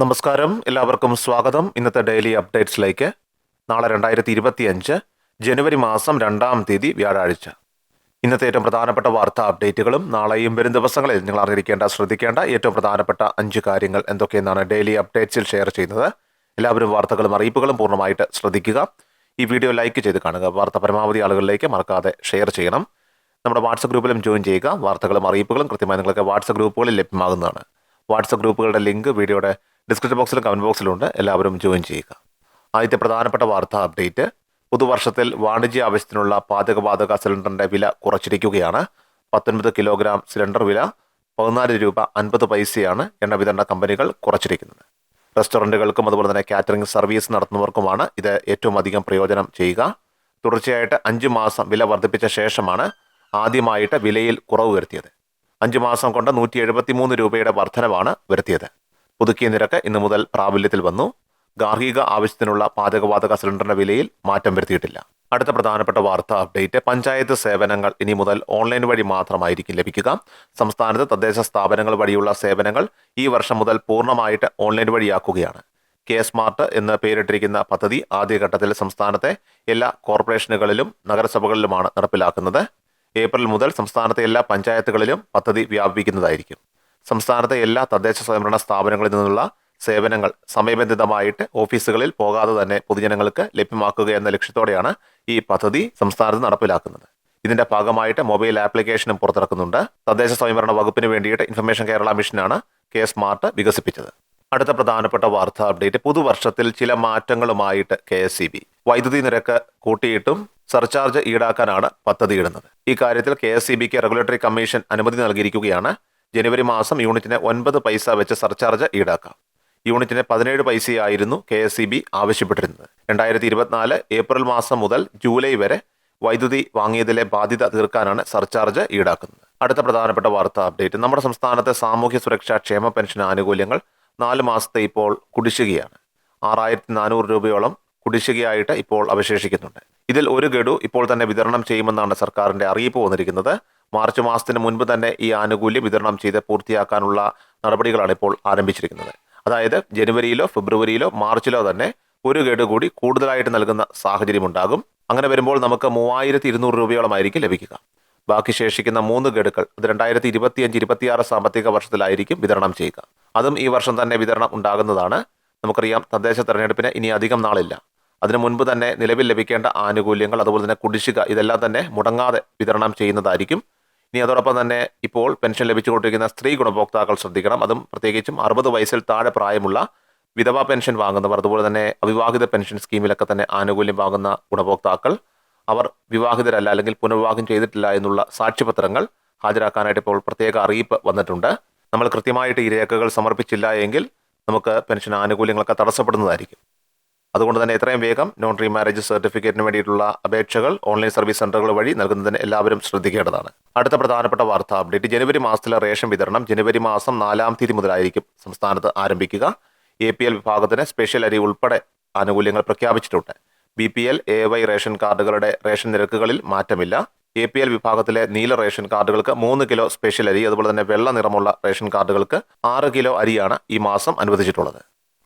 നമസ്കാരം. എല്ലാവർക്കും സ്വാഗതം. ഇന്നത്തെ ഡെയിലി അപ്ഡേറ്റ്സിലേക്ക്. നാളെ രണ്ടായിരത്തി ഇരുപത്തി അഞ്ച് ജനുവരി മാസം രണ്ടാം തീയതി വ്യാഴാഴ്ച. ഇന്നത്തെ ഏറ്റവും പ്രധാനപ്പെട്ട വാർത്താ അപ്ഡേറ്റുകളും നാളെയും വരും ദിവസങ്ങളിൽ നിങ്ങൾ അറിഞ്ഞിരിക്കേണ്ട ശ്രദ്ധിക്കേണ്ട ഏറ്റവും പ്രധാനപ്പെട്ട അഞ്ച് കാര്യങ്ങൾ എന്തൊക്കെയെന്നാണ് ഡെയിലി അപ്ഡേറ്റ്സിൽ ഷെയർ ചെയ്യുന്നത്. എല്ലാവരും വാർത്തകളും അറിയിപ്പുകളും പൂർണമായിട്ട് ശ്രദ്ധിക്കുക. ഈ വീഡിയോ ലൈക്ക് ചെയ്ത് കാണുക. വാർത്ത പരമാവധി ആളുകളിലേക്ക് മറക്കാതെ ഷെയർ ചെയ്യണം. നമ്മുടെ വാട്സപ്പ് ഗ്രൂപ്പിലും ജോയിൻ ചെയ്യുക. വാർത്തകളും അറിയിപ്പുകളും കൃത്യമായി നിങ്ങൾക്ക് വാട്സപ്പ് ഗ്രൂപ്പുകളിൽ ലഭ്യമാകുന്നതാണ്. വാട്സപ്പ് ഗ്രൂപ്പുകളുടെ ലിങ്ക് വീഡിയോയുടെ ഡിസ്ക്രിപ്ഷൻ ബോക്സിലും കമന്റ് ബോക്സിലുണ്ട് എല്ലാവരും ജോയിൻ ചെയ്യുക. ആദ്യത്തെ പ്രധാനപ്പെട്ട വാർത്താ അപ്ഡേറ്റ് പുതുവർഷത്തിൽ വാണിജ്യ ആവശ്യത്തിനുള്ള പാചകവാതക സിലിണ്ടറിന്റെ വില കുറച്ചിരിക്കുകയാണ്. പത്തൊൻപത് കിലോഗ്രാം സിലിണ്ടർ വില പതിനാല് രൂപ അൻപത് പൈസയാണ് എണ്ണ വിതരണ കമ്പനികൾ കുറച്ചിരിക്കുന്നത്. റെസ്റ്റോറന്റുകൾക്കും അതുപോലെ തന്നെ കാറ്ററിംഗ് സർവീസ് നടത്തുന്നവർക്കുമാണ് ഇത് ഏറ്റവും അധികം പ്രയോജനം ചെയ്യുക. തുടർച്ചയായിട്ട് അഞ്ച് മാസം വില വർദ്ധിപ്പിച്ച ശേഷമാണ് ആദ്യമായിട്ട് വിലയിൽ കുറവ് വരുത്തിയത്. അഞ്ച് മാസം കൊണ്ട് നൂറ്റി എഴുപത്തി മൂന്ന് രൂപയുടെ വർധനവാണ് വരുത്തിയത്. പുതുക്കിയ നിരക്ക് ഇന്നു മുതൽ പ്രാബല്യത്തിൽ വന്നു. ഗാർഹിക ആവശ്യത്തിനുള്ള പാചകവാതക സിലിണ്ടറിന്റെ വിലയിൽ മാറ്റം വരുത്തിയിട്ടില്ല. അടുത്ത പ്രധാനപ്പെട്ട വാർത്താ അപ്ഡേറ്റ് പഞ്ചായത്ത് സേവനങ്ങൾ ഇനി മുതൽ ഓൺലൈൻ വഴി മാത്രമായിരിക്കും ലഭിക്കുക. സംസ്ഥാനത്ത് തദ്ദേശ സ്ഥാപനങ്ങൾ വഴിയുള്ള സേവനങ്ങൾ ഈ വർഷം മുതൽ പൂർണമായിട്ട് ഓൺലൈൻ വഴിയാക്കുകയാണ്. കെ സ്മാർട്ട് എന്ന് പേരിട്ടിരിക്കുന്ന പദ്ധതി ആദ്യഘട്ടത്തിൽ സംസ്ഥാനത്തെ എല്ലാ കോർപ്പറേഷനുകളിലും നഗരസഭകളിലുമാണ് നടപ്പിലാക്കുന്നത്. ഏപ്രിൽ മുതൽ സംസ്ഥാനത്തെ എല്ലാ പഞ്ചായത്തുകളിലും പദ്ധതി വ്യാപിപ്പിക്കുന്നതായിരിക്കും. സംസ്ഥാനത്തെ എല്ലാ തദ്ദേശ സ്വയംഭരണ സ്ഥാപനങ്ങളിൽ നിന്നുള്ള സേവനങ്ങൾ സമയബന്ധിതമായിട്ട് ഓഫീസുകളിൽ പോകാതെ തന്നെ പൊതുജനങ്ങൾക്ക് ലഭ്യമാക്കുക എന്ന ലക്ഷ്യത്തോടെയാണ് ഈ പദ്ധതി സംസ്ഥാനത്ത് നടപ്പിലാക്കുന്നത്. ഇതിന്റെ ഭാഗമായിട്ട് മൊബൈൽ ആപ്ലിക്കേഷനും പുറത്തിറക്കുന്നുണ്ട്. തദ്ദേശ സ്വയംഭരണ വകുപ്പിന് വേണ്ടിയിട്ട് ഇൻഫർമേഷൻ കേരള മിഷനാണ് കെ സ്മാർട്ട് വികസിപ്പിച്ചത്. അടുത്ത പ്രധാനപ്പെട്ട വാർത്താ അപ്ഡേറ്റ് പുതുവർഷത്തിൽ ചില മാറ്റങ്ങളുമായിട്ട് കെ എസ് വൈദ്യുതി നിരക്ക് കൂട്ടിയിട്ടും സർചാർജ് ഈടാക്കാനാണ് പദ്ധതിയിടുന്നത് ഈ കാര്യത്തിൽ കെ എസ് റെഗുലേറ്ററി കമ്മീഷൻ അനുമതി നൽകിയിരിക്കുകയാണ്. ജനുവരി മാസം യൂണിറ്റിന് ഒൻപത് പൈസ വെച്ച് സർചാർജ് ഈടാക്കാം. യൂണിറ്റിന് പതിനേഴ് പൈസയായിരുന്നു കെ എസ് സി ബി ആവശ്യപ്പെട്ടിരുന്നത്. രണ്ടായിരത്തി ഇരുപത്തിനാല് ഏപ്രിൽ മാസം മുതൽ ജൂലൈ വരെ വൈദ്യുതി വാങ്ങിയതിലെ ബാധ്യത തീർക്കാനാണ് സർചാർജ് ഈടാക്കുന്നത്. അടുത്ത പ്രധാനപ്പെട്ട വാർത്താ അപ്ഡേറ്റ്. നമ്മുടെ സംസ്ഥാനത്തെ സാമൂഹ്യ സുരക്ഷാ ക്ഷേമ പെൻഷൻ ആനുകൂല്യങ്ങൾ നാല് മാസത്തെ ഇപ്പോൾ കുടിശ്ശികയാണ്. ആറായിരത്തി നാനൂറ് രൂപയോളം കുടിശ്ശികയായിട്ട് ഇപ്പോൾ അവശേഷിക്കുന്നുണ്ട്. ഇതിൽ ഒരു ഗഡു ഇപ്പോൾ തന്നെ വിതരണം ചെയ്യുമെന്നാണ് സർക്കാരിന്റെ അറിയിപ്പ് വന്നിരിക്കുന്നത്. മാർച്ച് മാസത്തിന് മുൻപ് തന്നെ ഈ ആനുകൂല്യം വിതരണം ചെയ്ത് പൂർത്തിയാക്കാനുള്ള നടപടികളാണ് ഇപ്പോൾ ആരംഭിച്ചിരിക്കുന്നത്. അതായത് ജനുവരിയിലോ ഫെബ്രുവരിയിലോ മാർച്ചിലോ തന്നെ ഒരു ഗഡു കൂടി കൂടുതലായിട്ട് നൽകുന്ന സാഹചര്യം ഉണ്ടാകും അങ്ങനെ വരുമ്പോൾ നമുക്ക് മൂവായിരത്തി ഇരുന്നൂറ് രൂപയോളമായിരിക്കും ലഭിക്കുക. ബാക്കി ശേഷിക്കുന്ന മൂന്ന് ഗഡുക്കൾ അത് രണ്ടായിരത്തി ഇരുപത്തിയഞ്ച് ഇരുപത്തിയാറ് സാമ്പത്തിക വർഷത്തിലായിരിക്കും വിതരണം ചെയ്യുക. അതും ഈ വർഷം തന്നെ വിതരണം ഉണ്ടാകുന്നതാണ്. നമുക്കറിയാം തദ്ദേശ തെരഞ്ഞെടുപ്പിന് ഇനി അധികം നാളില്ല. അതിനു മുൻപ് തന്നെ നിലവിൽ ലഭിക്കേണ്ട ആനുകൂല്യങ്ങൾ അതുപോലെ തന്നെ കുടിശ്ശിക ഇതെല്ലാം തന്നെ മുടങ്ങാതെ വിതരണം ചെയ്യുന്നതായിരിക്കും. ഇനി അതോടൊപ്പം തന്നെ ഇപ്പോൾ പെൻഷൻ ലഭിച്ചുകൊണ്ടിരിക്കുന്ന സ്ത്രീ ഗുണഭോക്താക്കൾ ശ്രദ്ധിക്കണം. അതും പ്രത്യേകിച്ചും അറുപത് വയസ്സിൽ താഴെ പ്രായമുള്ള വിധവാ പെൻഷൻ വാങ്ങുന്നവർ അതുപോലെ തന്നെ അവിവാഹിത പെൻഷൻ സ്കീമിലൊക്കെ തന്നെ ആനുകൂല്യം വാങ്ങുന്ന ഗുണഭോക്താക്കൾ അവർ വിവാഹിതരല്ല അല്ലെങ്കിൽ പുനർവിവാഹം ചെയ്തിട്ടില്ല എന്നുള്ള സാക്ഷ്യപത്രങ്ങൾ ഹാജരാക്കാനായിട്ട് ഇപ്പോൾ പ്രത്യേക അറിയിപ്പ് വന്നിട്ടുണ്ട്. നമ്മൾ കൃത്യമായിട്ട് ഈ രേഖകൾ സമർപ്പിച്ചില്ല എങ്കിൽ നമുക്ക് പെൻഷൻ ആനുകൂല്യങ്ങളൊക്കെ തടസ്സപ്പെടുന്നതായിരിക്കും. അതുകൊണ്ട് തന്നെ എത്രയും വേഗം നോൺ റീ മാരേജ് സർട്ടിഫിക്കറ്റിന് വേണ്ടിയിട്ടുള്ള അപേക്ഷകൾ ഓൺലൈൻ സർവീസ് സെന്ററുകൾ വഴി നൽകുന്നതിന് എല്ലാവരും ശ്രദ്ധിക്കേണ്ടതാണ്. അടുത്ത പ്രധാനപ്പെട്ട വാർത്താ അപ്ഡേറ്റ്. ജനുവരി മാസത്തിലെ റേഷൻ വിതരണം ജനുവരി മാസം നാലാം തീയതി മുതലായിരിക്കും സംസ്ഥാനത്ത് ആരംഭിക്കുക. എ പി എൽ വിഭാഗത്തിന് സ്പെഷ്യൽ അരി ഉൾപ്പെടെ ആനുകൂല്യങ്ങൾ പ്രഖ്യാപിച്ചിട്ടുണ്ട്. B P L A Y ration കാർഡുകളുടെ ration നിരക്കുകളിൽ മാറ്റമില്ല. എ പി എൽ വിഭാഗത്തിലെ നീല റേഷൻ കാർഡുകൾക്ക് മൂന്ന് കിലോ സ്പെഷ്യൽ അരി അതുപോലെ തന്നെ വെള്ള നിറമുള്ള റേഷൻ കാർഡുകൾക്ക് ആറ് കിലോ അരിയാണ് ഈ മാസം അനുവദിച്ചിട്ടുള്ളത്.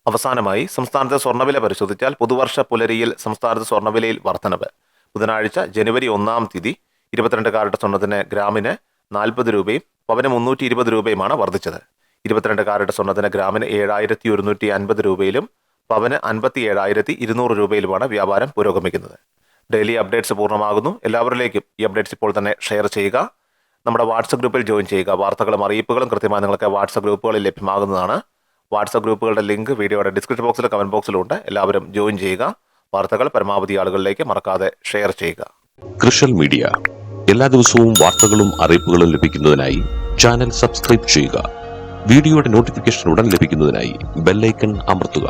അവസാനമായി സംസ്ഥാനത്തെ സ്വർണവില പരിശോധിച്ചാൽ പുതുവർഷ പുലരിയിൽ സംസ്ഥാനത്ത് സ്വർണവിലയിൽ വർധനവ്. ബുധനാഴ്ച ജനുവരി ഒന്നാം തീയതി ഇരുപത്തിരണ്ട് കാരറ്റ് സ്വർണത്തിന് ഗ്രാമിന് നാൽപ്പത് രൂപയും പവന് മുന്നൂറ്റി ഇരുപത് രൂപയുമാണ് വർദ്ധിച്ചത്. ഇരുപത്തിരണ്ട് കാരറ്റ് സ്വർണത്തിന് ഗ്രാമിന് ഏഴായിരത്തി ഒരുന്നൂറ്റി അൻപത് രൂപയിലും പവന് അൻപത്തി ഏഴായിരത്തി ഇരുന്നൂറ് രൂപയിലുമാണ് വ്യാപാരം പുരോഗമിക്കുന്നത്. ഡെയിലി അപ്ഡേറ്റ്സ് പൂർണമാകുന്നു. എല്ലാവരിലേക്കും ഈ അപ്ഡേറ്റ്സ് ഇപ്പോൾ തന്നെ ഷെയർ ചെയ്യുക. നമ്മുടെ വാട്സപ്പ് ഗ്രൂപ്പിൽ ജോയിൻ ചെയ്യുക. വാർത്തകളും അറിയിപ്പുകളും കൃത്യമായി നിങ്ങൾക്ക് വാട്സപ്പ് ഗ്രൂപ്പുകളിൽ ലഭ്യമാകുന്നതാണ്. വാട്സപ്പ് ഗ്രൂപ്പുകളുടെ ലിങ്ക് വീഡിയോയുടെ ഡിസ്ക്രിപ്ഷൻ ബോക്സിലും കമന്റ് ബോക്സിലും ഉണ്ട് എല്ലാവരും ജോയിൻ ചെയ്യുക. വാർത്തകൾ പരമാവധി ആളുകളിലേക്ക് മറക്കാതെ ഷെയർ ചെയ്യുക. കൃഷൽ മീഡിയ. എല്ലാ ദിവസവും വാർത്തകളും അറിയിപ്പുകളും ലഭിക്കുന്നതിനായി ചാനൽ സബ്സ്ക്രൈബ് ചെയ്യുക. വീഡിയോയുടെ നോട്ടിഫിക്കേഷൻ ഉടൻ ലഭിക്കുന്നതിനായി ബെല്ലൈക്കൺ അമർത്തുക.